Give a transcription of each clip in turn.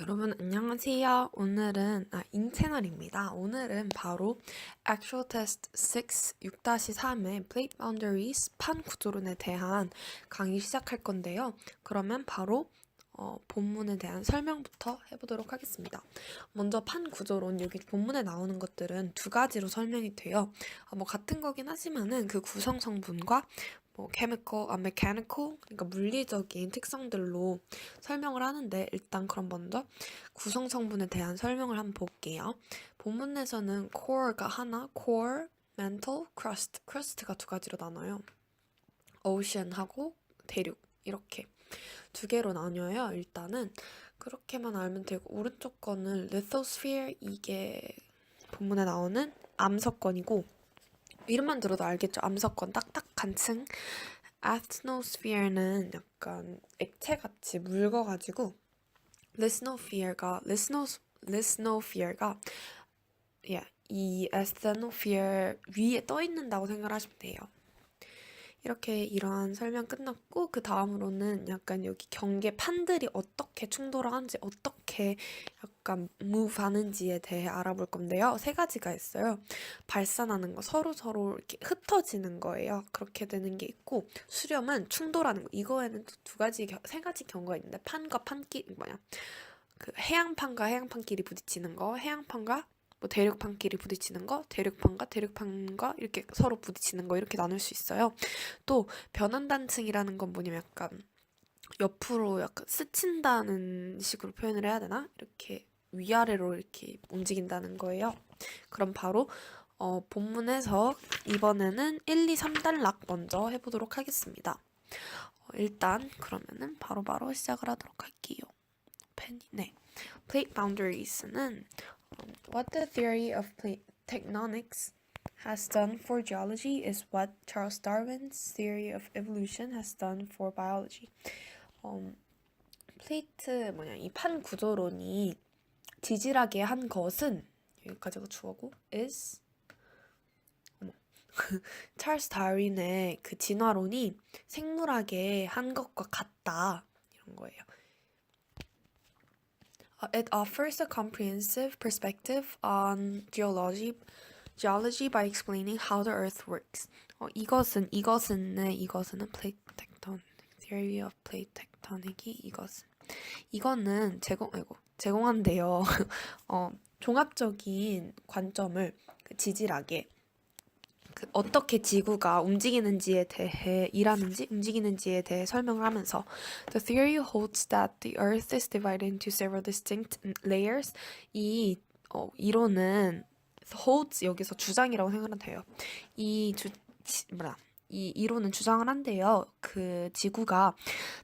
여러분 안녕하세요. 오늘은 아, 인채널입니다. 오늘은 바로 Actual Test 6 6-3의 Plate Boundaries 판 구조론에 대한 강의 시작할 건데요. 그러면 바로 어, 본문에 대한 설명부터 해보도록 하겠습니다. 먼저 판 구조론 여기 본문에 나오는 것들은 두 가지로 설명이 돼요. 어, 뭐 같은 거긴 하지만은 그 구성 성분과 뭐 chemical, 아, mechanical, 그러니까 물리적인 특성들로 설명을 하는데 일단 그럼 먼저 구성 성분에 대한 설명을 한번 볼게요. 본문에서는 core가 하나, core, mantle, crust, crust가 두 가지로 나눠요. ocean하고 대륙 이렇게 두 개로 나뉘어요. 일단은 그렇게만 알면 되고 오른쪽 거는 lithosphere 이게 본문에 나오는 암석권이고 이름만 들어도 알겠죠. 암석권 딱딱한 층. atmosphere는 약간 액체같이 묽어가지고 lithosphere가 litho lithosphere가 예, 이 atmosphere 위에 떠 있는다고 생각하시면 돼요. 이렇게 이러한 설명 끝났고 그 다음으로는 약간 여기 경계 판들이 어떻게 충돌하는지 어떻게 약간 하는지에 대해 알아볼 건데요. 세 가지가 있어요. 발산하는 거 서로 서로 이렇게 흩어지는 거예요. 그렇게 되는 게 있고 수렴은 충돌하는 거. 이거에는 또두 가지 겨- 세 가지 경우가 있는데 판과 판끼리 뭐냐 그 해양판과 해양판끼리 부딪히는 거, 해양판과 뭐 대륙판끼리 부딪히는 거, 대륙판과 대륙판과 이렇게 서로 부딪히는 거 이렇게 나눌 수 있어요. 또 변환단층이라는 건 뭐냐면 약간 옆으로 약간 스친다는 식으로 표현을 해야 되나? 이렇게 위아래로 이렇게 움직인다는 거예요. 그럼 바로 어, 본문에서 이번에는 1, 2, 3단락 먼저 해보도록 하겠습니다. 어, 일단 그러면은 바로바로 시작을 하도록 할게요. 펜이 네. Plate boundaries는 what the theory of tectonics has done for geology is what Charles Darwin's theory of evolution has done for biology. 음, 플레이트 뭐냐 이 판 구조론이 지질하게 한 것은 여기까지가 주어고 is 찰스 다윈의 그 진화론이 생물학에 한 것과 같다 이런 거예요. Uh, It offers a comprehensive perspective on geology, geology by explaining how the Earth works. 어, 이것은 이것은의 이것은 plate tectonic theory of plate tectonic이 이것은 이거는 제공 아이고 제공한대요. 어, 종합적인 관점을 그 지질하게 그 어떻게 지구가 움직이는지에 대해 일하는지 움직이는지에 대해 설명을 하면서 The theory holds that the Earth is divided into several distinct layers. 이 어, 이론은 holds 여기서 주장이라고 생각하면 돼요. 이 주, 지, 뭐라 이 이론은 주장을 한대요. 그 지구가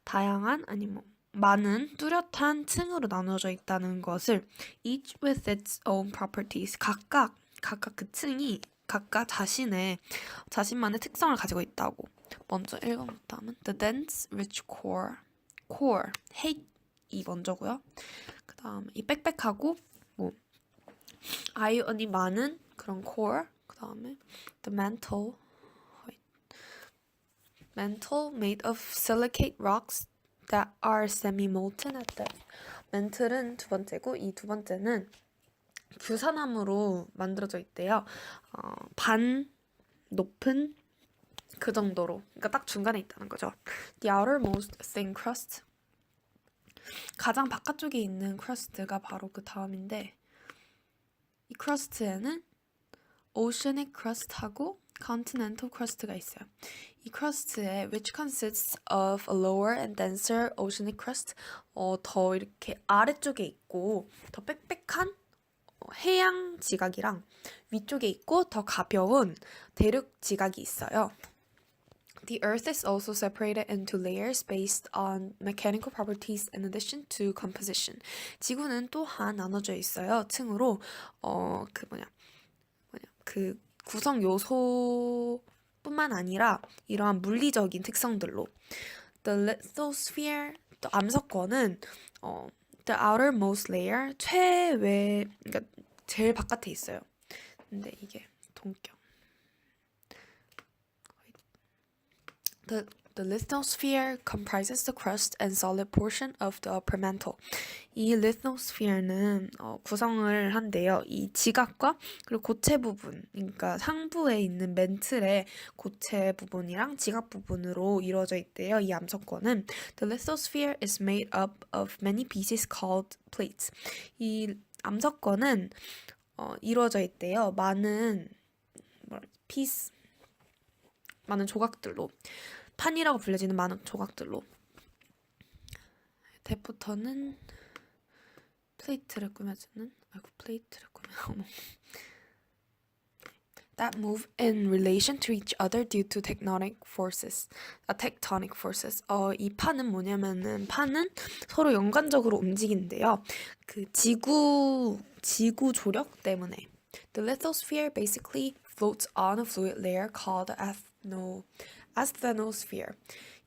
다양한 아니 뭐 많은 뚜렷한 층으로 나눠져 있다는 것을 each with its own properties 각각 각각 그 층이 각각 자신의 자신만의 특성을 가지고 있다고. 먼저 읽어부터 하면 the dense rich core core 핵이 먼저고요. 그 다음에 이 빽빽하고 뭐 아이언이 많은 그런 core 그 다음에 the mantle mantle made of silicate rocks that are semi-molten at depth. 멘틀은 두 번째고 이 두 번째는 규산암으로 만들어져 있대요. 어, 반 높은 그 정도로. 그러니까 딱 중간에 있다는 거죠. The outermost thin crust. 가장 바깥쪽에 있는 크러스트가 바로 그 다음인데 이 크러스트에는 oceanic crust하고 continental crust가 있어요. 이 크러스트에 which consists of a lower and denser oceanic crust 어, 더 이렇게 아래쪽에 있고 더 빽빽한 어, 해양 지각이랑 위쪽에 있고 더 가벼운 대륙 지각이 있어요. The Earth is also separated into layers based on mechanical properties in addition to composition. 지구는 또한 나눠져 있어요. 층으로 어 그 뭐냐 뭐냐 그 구성 요소뿐만 아니라 이러한 물리적인 특성들로 The lithosphere 또 암석권은 어 the outermost layer 최외 그러니까 제일 바깥에 있어요. 근데 이게 동경 The The lithosphere comprises the crust and solid portion of the upper mantle. 이 lithosphere는 어, 구성을 한데요. 이 지각과 그리고 고체 부분, 그러니까 상부에 있는 멘틀의 고체 부분이랑 지각 부분으로 이루어져 있대요. 이 암석권은 The lithosphere is made up of many pieces called plates. 이 암석권은 어, 이루어져 있대요. 많은 뭐 piece 많은 조각들로. 판이라고 불려지는 많은 조각들로. 대부터는 플레이트를 꾸며주는? 아이고 플레이트를 꾸며 that move in relation to each other due to tectonic forces. 아, tectonic forces. 어, 이 판은 뭐냐면은 판은 서로 연관적으로 움직이는데요. 그 지구 지구 조력 때문에 the lithosphere basically floats on a fluid layer called athno asthenosphere.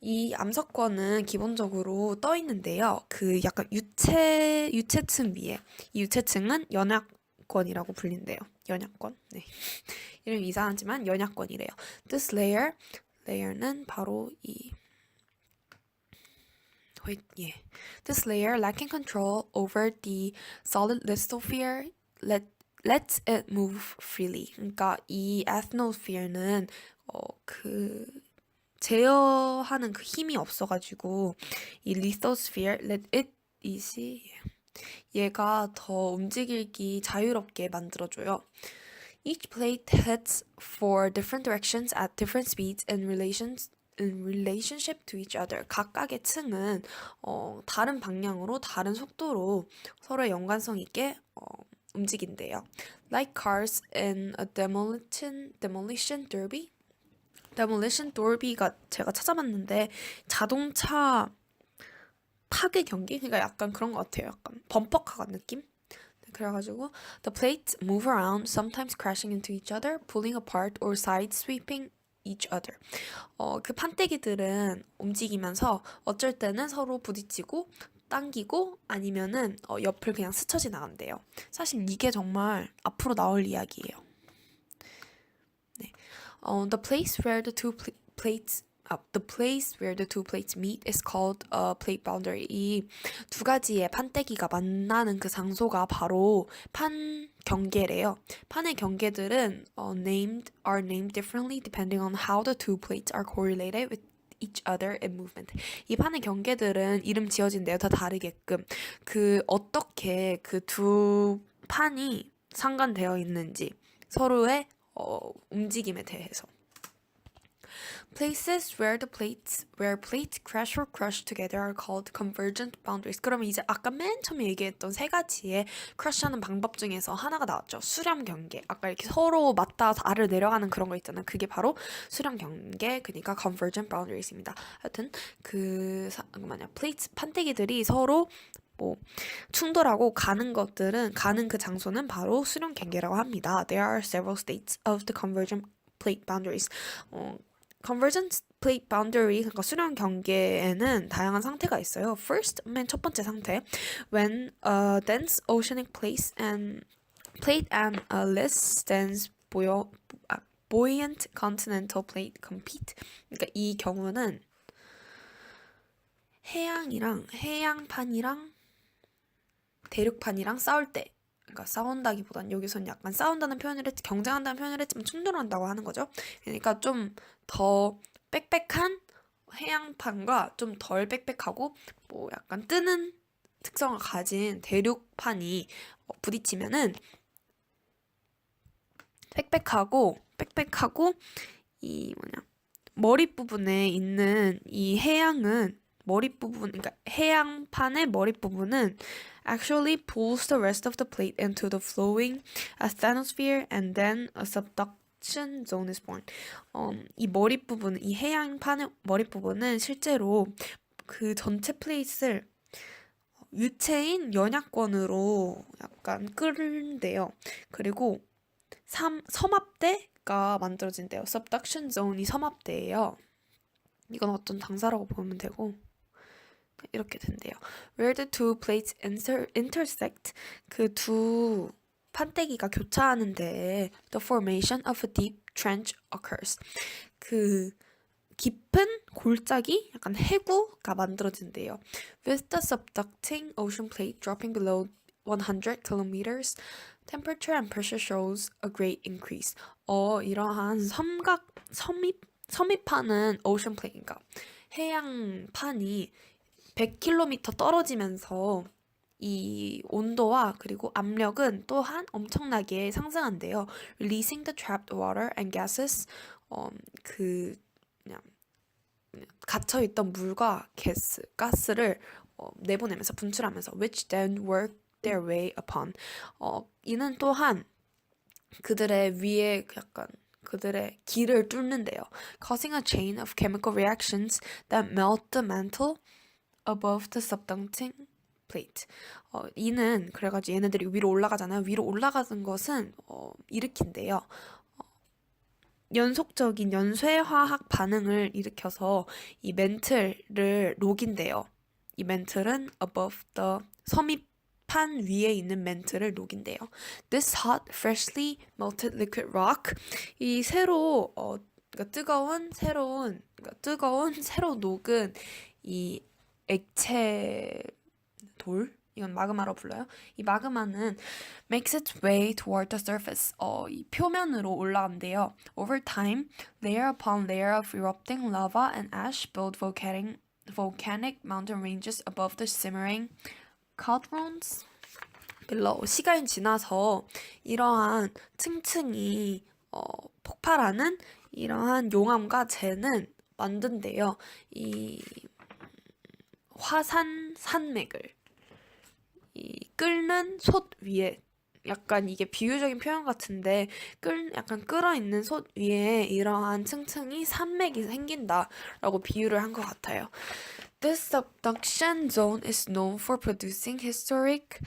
이 암석권은 기본적으로 떠 있는데요. 그 약간 유체 유체층 위에 이 유체층은 연약권이라고 불린대요. 연약권. 네. 이름 이상하지만 연약권이래요. This layer layer는 바로 이 예. This layer lacking control over the solid lithosphere let lets it move freely. 그러니까 이 atmosphere는 어, 그 제어하는 그 힘이 없어가지고 이 lithosphere let it 이시 얘가 더 움직이기 자유롭게 만들어줘요. Each plate heads for different directions at different speeds in relations in relationship to each other. 각각의 층은 어, 다른 방향으로 다른 속도로 서로의 연관성 있게 어, 움직인대요. Like cars in a demolition demolition derby. demolition derby가 제가 찾아봤는데 자동차 파괴 경기? 그러니까 약간 그런 것 같아요. 약간 범퍼카가 느낌? 네, 그래가지고 the plates move around, sometimes crashing into each other, pulling apart or side sweeping each other. 어, 그 판때기들은 움직이면서 어쩔 때는 서로 부딪히고 당기고 아니면은 어, 옆을 그냥 스쳐 지나간대요. 사실 이게 정말 앞으로 나올 이야기예요. 네. 어, the place where the two pl- plates uh, the place where the two plates meet is called a plate boundary. 이 두 가지의 판때기가 만나는 그 장소가 바로 판 경계래요. 판의 경계들은 어, named are named differently depending on how the two plates are correlated with each other in movement. 이 판의 경계들은 이름 지어진대요. 다 다르게끔. 그 어떻게 그 두 판이 상관되어 있는지 서로의 어, 움직임에 대해서. Places where the plates where plates crash or crush together are called convergent boundaries. 그러면 이제 아까 맨 처음에 얘기했던 세 가지의 crush하는 방법 중에서 하나가 나왔죠. 수렴 경계. 아까 이렇게 서로 맞닿아 아래 내려가는 그런 거 있잖아요. 그게 바로 수렴 경계. 그러니까 convergent boundaries입니다. 하여튼 그 사, 뭐냐 plates 판때기들이 서로 뭐 충돌하고 가는 것들은 가는 그 장소는 바로 수렴 경계라고 합니다. There are several states of the convergent plate boundaries. 어, convergent plate boundary 그러니까 수렴 경계에는 다양한 상태가 있어요. First, 맨 첫 번째 상태, when a dense oceanic place and plate and a less dense 아, buoyant continental plate compete. 그러니까 이 경우는 해양이랑 해양판이랑 대륙판이랑 싸울 때 그러니까 싸운다기보단 여기선 약간 싸운다는 표현을 했지 경쟁한다는 표현을 했지만 충돌한다고 하는 거죠. 그러니까 좀 더 빽빽한 해양판과 좀 덜 빽빽하고 뭐 약간 뜨는 특성을 가진 대륙판이 어, 부딪히면은 빽빽하고 빽빽하고 이 뭐냐 머리 부분에 있는 이 해양은 머리 부분 그러니까 해양판의 머리 부분은 actually pulls the rest of the plate into the flowing asthenosphere and then a subduction zone is born. 어, 이 머리 부분, 이 해양판의 머리 부분은 실제로 그 전체 플레이스를 유체인 연약권으로 약간 끌는데요. 그리고 삼, 섬합대가 만들어진대요. subduction zone이 섬합대예요. 이건 어떤 당사라고 보면 되고 이렇게 된대요. Where the two plates inter, intersect 그 두 판때기가 교차하는데 the formation of a deep trench occurs. 그 깊은 골짜기, 약간 해구가 만들어진대요. With the subducting ocean plate dropping below 100 kilometers, temperature and pressure shows a great increase. 어, 이러한 섬각, 섬입, 섬입하는 ocean plate, 그러니까 해양판이 100km 떨어지면서 이 온도와 그리고 압력은 또한 엄청나게 상승한대요. Releasing the trapped water and gases, 어, 그 그냥 갇혀 있던 물과 가스, 가스를 어, 내보내면서 분출하면서 which then work their way upon. 어, 이는 또한 그들의 위에 약간 그들의 길을 뚫는데요. causing a chain of chemical reactions that melt the mantle above the subducting plate. 어, 이는 그래가지고 얘네들이 위로 올라가잖아요. 위로 올라가는 것은 어, 일으킨대요. 어, 연속적인 연쇄화학 반응을 일으켜서 이 멘틀을 녹인대요. 이 멘틀은 above the 섬입판 위에 있는 멘틀을 녹인대요. This hot, freshly melted liquid rock 이 새로 어, 그러니까 뜨거운 새로운 그러니까 뜨거운 새로 녹은 이 액체 돌 이건 마그마로 불러요. 이 마그마는 makes its way toward the surface. 어, 이 표면으로 올라간대요. Over time, layer upon layer of erupting lava and ash build volcanic volcanic mountain ranges above the simmering cauldrons below. 시간이 지나서 이러한 층층이 어, 폭발하는 이러한 용암과 재는 만든대요. 이 화산 산맥을 이 끓는 솥 위에 약간 이게 비유적인 표현 같은데 끓 약간 끓어 있는 솥 위에 이러한 층층이 산맥이 생긴다라고 비유를 한 것 같아요. This subduction zone is known for producing historic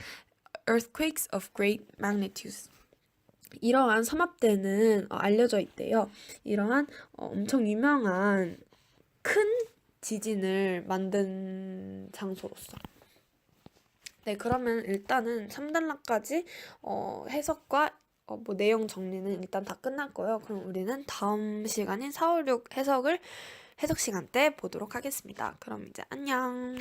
earthquakes of great magnitudes. 이러한 삼합대는 어, 알려져 있대요. 이러한 어, 엄청 유명한 큰 지진을 만든 장소로서. 네, 그러면 일단은 3단락까지 어, 해석과 어, 뭐 내용 정리는 일단 다 끝났고요. 그럼 우리는 다음 시간인 4, 5, 6 해석을 해석 시간 때 보도록 하겠습니다. 그럼 이제 안녕.